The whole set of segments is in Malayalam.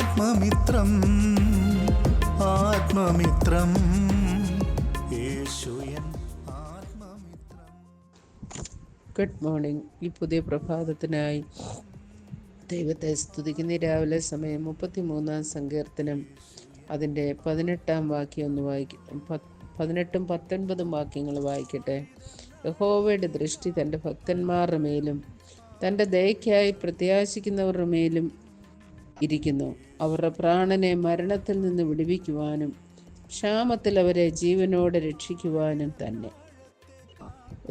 ആത്മമിത്രം ആത്മമിത്രം. ആത്മമിത്രം. ഗുഡ് മോർണിംഗ് ഈ പുതിയ പ്രഭാതത്തിനായി ദൈവത്തെ സ്തുതിക്കുന്ന. രാവിലെ സമയം മുപ്പത്തി മൂന്നാം സങ്കീർത്തനം. അതിന്റെ പതിനെട്ടാം വാക്യം ഒന്ന് വായിക്കും പതിനെട്ടും പത്തൊൻപതും വാക്യങ്ങൾ വായിക്കട്ടെ. യഹോവയുടെ ദൃഷ്ടി തന്റെ ഭക്തന്മാരുടെ മേലും തന്റെ ദയയ്ക്കായി പ്രത്യാശിക്കുന്നവരുടെ മേലും ഇരിക്കുന്നു. അവരുടെ പ്രാണനെ മരണത്തിൽ നിന്ന് വിടുവിക്കുവാനും ക്ഷാമത്തിൽ അവരെ ജീവനോടെ രക്ഷിക്കുവാനും തന്നെ.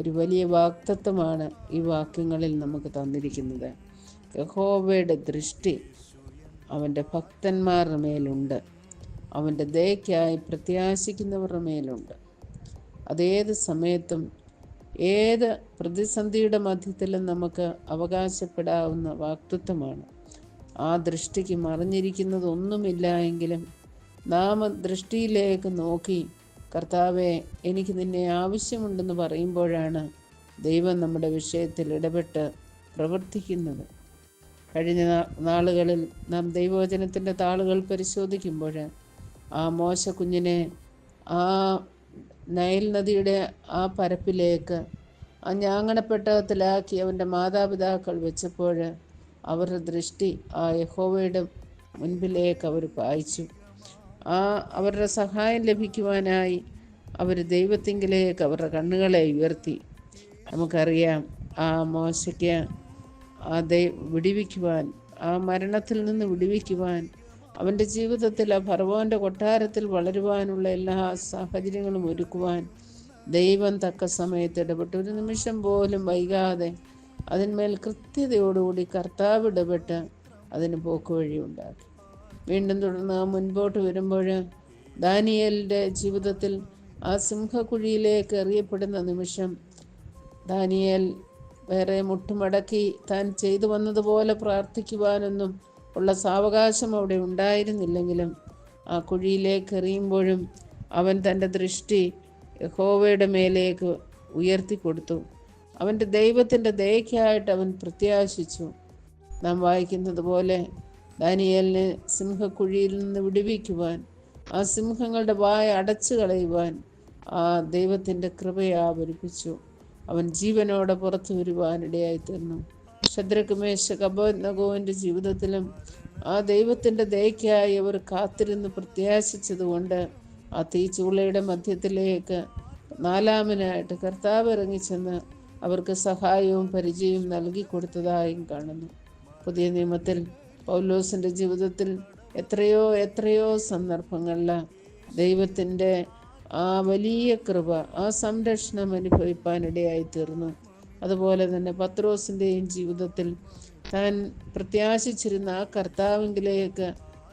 ഒരു വലിയ വാക്തത്വമാണ് ഈ വാക്യങ്ങളിൽ നമുക്ക് തന്നിരിക്കുന്നത്. യഹോവയുടെ ദൃഷ്ടി അവന്റെ ഭക്തന്മാരുടെ മേലുണ്ട്. അവന്റെ ദയക്കായി പ്രത്യാശിക്കുന്നവരുടെ മേലുണ്ട്. അതേത് സമയത്തും ഏത് പ്രതിസന്ധിയുടെ മധ്യത്തിലും നമുക്ക് അവകാശപ്പെടാവുന്ന വാക്തത്വമാണ്. ആ ദൃഷ്ടിക്ക് മറിഞ്ഞിരിക്കുന്നതൊന്നുമില്ല എങ്കിലും നാം ദൃഷ്ടിയിലേക്ക് നോക്കി. കർത്താവെ എനിക്ക് നിന്നെ ആവശ്യമുണ്ടെന്ന് പറയുമ്പോഴാണ് ദൈവം നമ്മുടെ വിഷയത്തിൽ ഇടപെട്ട് പ്രവർത്തിക്കുന്നത്. കഴിഞ്ഞ നാളുകളിൽ നാം ദൈവവചനത്തിന്റെ താളുകൾ പരിശോധിക്കുമ്പോൾ ആ മോശ കുഞ്ഞിനെ ആ നയൽ നദിയുടെ ആ പരപ്പിലേക്ക് ആ ഞാങ്ങണപ്പെട്ടകത്തിലാക്കി അവന്റെ മാതാപിതാക്കൾ വെച്ചപ്പോൾ അവരുടെ ദൃഷ്ടി ആ യഹോവയുടെ മുൻപിലേക്ക് അവർ പായിച്ചു ആ അവരുടെ സഹായം ലഭിക്കുവാനായി അവർ ദൈവത്തിങ്കിലേക്ക് അവരുടെ കണ്ണുകളെ ഉയർത്തി. നമുക്കറിയാം ആ മോശയ്ക്ക് ആ ദൈ വിടിവിക്കുവാൻ ആ മരണത്തിൽ നിന്ന് വിടിവിക്കുവാൻ അവന്റെ ജീവിതത്തിൽ ആ ഭർവാന്റെ കൊട്ടാരത്തിൽ വളരുവാനുള്ള എല്ലാ സാഹചര്യങ്ങളും ഒരുക്കുവാൻ ദൈവം തക്ക സമയത്ത് ഇടപെട്ട്. ഒരു നിമിഷം പോലും വൈകാതെ അതിന്മേൽ കൃത്യതയോടുകൂടി കർത്താവ് ഇടപെട്ട് അതിന് പോക്കുവഴി ഉണ്ടാക്കി. വീണ്ടും തുടർന്ന് മുൻപോട്ട് വരുമ്പോൾ ദാനിയലിന്റെ ജീവിതത്തിൽ ആ സിംഹക്കുഴിയിലേക്ക് എറിയപ്പെടുന്ന നിമിഷം ദാനിയൽ വേറെ മുട്ടുമടക്കി താൻ ചെയ്തു വന്നതുപോലെ പ്രാർത്ഥിക്കുവാനൊന്നും ഉള്ള സാവകാശം അവിടെ ഉണ്ടായിരുന്നില്ലെങ്കിലും ആ കുഴിയിലേക്ക് എറിയുമ്പോഴും അവൻ തന്റെ ദൃഷ്ടി യഹോവയുടെ മേലേക്ക് ഉയർത്തി കൊടുത്തു. അവന്റെ ദൈവത്തിന്റെ ദയക്കായിട്ട് അവൻ പ്രത്യാശിച്ചു. നാം വായിക്കുന്നത് പോലെ ദാനിയലിനെ സിംഹക്കുഴിയിൽ നിന്ന് വിടുവിക്കുവാൻ ആ സിംഹങ്ങളുടെ വായ അടച്ചു കളയുവാൻ ആ ദൈവത്തിന്റെ കൃപയെ ആവരിപ്പിച്ചു. അവൻ ജീവനോടെ പുറത്തു വരുവാനിടയായി തീർന്നു. ശദ്രകുമേശ ജീവിതത്തിലും ആ ദൈവത്തിന്റെ ദയക്കായി അവർ കാത്തിരുന്ന് പ്രത്യാശിച്ചതുകൊണ്ട് ആ തീച്ചുളയുടെ മധ്യത്തിലേക്ക് നാലാമനായിട്ട് കർത്താവ് ഇറങ്ങിച്ചെന്ന് അവർക്ക് സഹായവും പരിചയവും നൽകി കൊടുത്തതായും കാണുന്നു. പുതിയ നിയമത്തിൽ പൗലോസിന്റെ ജീവിതത്തിൽ എത്രയോ എത്രയോ സന്ദർഭങ്ങളിൽ ദൈവത്തിന്റെ ആ വലിയ കൃപ ആ സംരക്ഷണം അനുഭവിപ്പാനിടയായി തീർന്നു അതുപോലെ തന്നെ പത്രോസിന്റെയും ജീവിതത്തിൽ താൻ പ്രത്യാശിച്ചിരുന്ന ആ കർത്താവിങ്കിലേക്ക്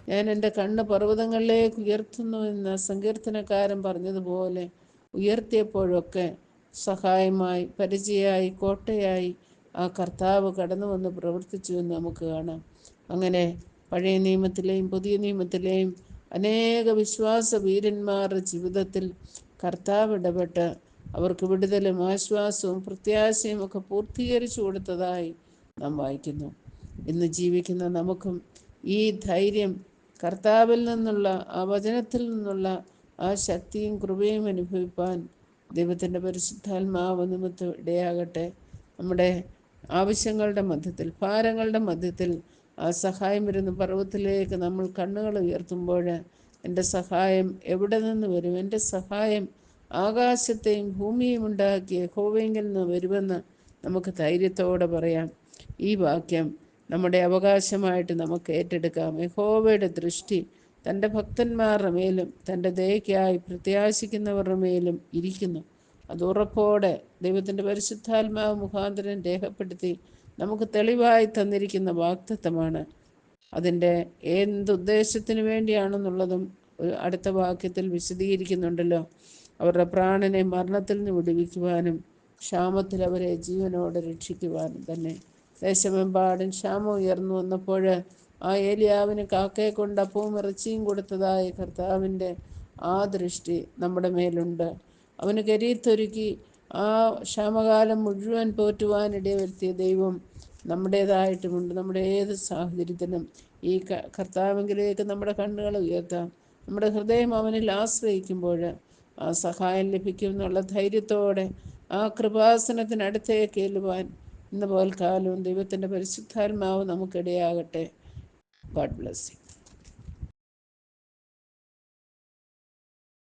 ഞാൻ എന്റെ കണ്ണ് പർവതങ്ങളിലേക്ക് ഉയർത്തുന്നു എന്ന സങ്കീർത്തനക്കാരൻ പറഞ്ഞതുപോലെ ഉയർത്തിയപ്പോഴൊക്കെ സഹായമായി പരിചയമായി കോട്ടയായി ആ കർത്താവ് കടന്നു വന്ന് പ്രവർത്തിച്ചു എന്ന് നമുക്ക് കാണാം. അങ്ങനെ പഴയ നിയമത്തിലെയും പുതിയ നിയമത്തിലെയും അനേക വിശ്വാസ വീരന്മാരുടെ ജീവിതത്തിൽ കർത്താവ് ഇടപെട്ട് അവർക്ക് വിടുതലും ആശ്വാസവും പ്രത്യാശയും ഒക്കെ പൂർത്തീകരിച്ചു കൊടുത്തതായി നാം വായിക്കുന്നു. ഇന്ന് ജീവിക്കുന്ന നമുക്കും ഈ ധൈര്യം കർത്താവിൽ നിന്നുള്ള ആ വചനത്തിൽ നിന്നുള്ള ആ ശക്തിയും കൃപയും അനുഭവിപ്പാൻ ദൈവത്തിന്റെ പരിശുദ്ധാത്മാവ് നിമിത്തം ഇടയാകട്ടെ. നമ്മുടെ ആവശ്യങ്ങളുടെ മധ്യത്തിൽ ഭാരങ്ങളുടെ മധ്യത്തിൽ ആ സഹായം വരുന്ന പർവത്തിലേക്ക് നമ്മൾ കണ്ണുകൾ ഉയർത്തുമ്പോൾ എന്റെ സഹായം എവിടെ നിന്ന് വരും? എന്റെ സഹായം ആകാശത്തെയും ഭൂമിയും ഉണ്ടാക്കിയ ഹോവെങ്കിൽ നിന്ന് വരുമെന്ന് നമുക്ക് ധൈര്യത്തോടെ പറയാം. ഈ വാക്യം നമ്മുടെ അവകാശമായിട്ട് നമുക്ക് ഏറ്റെടുക്കാം. യഹോവയുടെ ദൃഷ്ടി തന്റെ ഭക്തന്മാരുടെ മേലും തന്റെ ദയയ്ക്കായി പ്രത്യാശിക്കുന്നവരുടെ മേലും ഇരിക്കുന്നു. അത് ഉറപ്പോടെ ദൈവത്തിന്റെ പരിശുദ്ധാത്മാവ് മുഖാന്തരം രേഖപ്പെടുത്തി നമുക്ക് തെളിവായി തന്നിരിക്കുന്ന വാക്തത്വമാണ് അതിന്റെ എന്തുദ്ദേശത്തിന് വേണ്ടിയാണെന്നുള്ളതും അടുത്ത വാക്യത്തിൽ വിശദീകരിക്കുന്നുണ്ടല്ലോ. അവരുടെ പ്രാണനെ മരണത്തിൽ നിന്ന് വിടുവിക്കുവാനും ക്ഷാമത്തിൽ അവരെ ജീവനോടെ രക്ഷിക്കുവാനും തന്നെ. ദേശമെമ്പാടും ക്ഷാമം ഉയർന്നു വന്നപ്പോൾ ആ ഏലിയാവിന് കാക്കയെ കൊണ്ട് അപ്പവും ഇറച്ചിയും കൊടുത്തതായ കർത്താവിന്റെ ആ ദൃഷ്ടി നമ്മുടെ മേലുണ്ട്. അവന് കരീത്തൊരുക്കി ആ ക്ഷാമകാലം മുഴുവൻ പോറ്റുവാനിട വരുത്തിയ ദൈവം നമ്മുടേതായിട്ടുമുണ്ട്. നമ്മുടെ ഏത് സാഹചര്യത്തിലും ഈ കർത്താവിങ്കിലേക്ക് നമ്മുടെ കണ്ണുകൾ ഉയർത്താം. നമ്മുടെ ഹൃദയം അവനിൽ ആശ്രയിക്കുമ്പോൾ ആ സഹായം ലഭിക്കും എന്നുള്ള ധൈര്യത്തോടെ ആ കൃപാസനത്തിനടുത്തേക്ക് എല്ലുവാൻ ഇന്ന് പോൽക്കാലവും ദൈവത്തിന്റെ പരിശുദ്ധാത്മാവ് നമുക്കിടയാകട്ടെ. God bless you.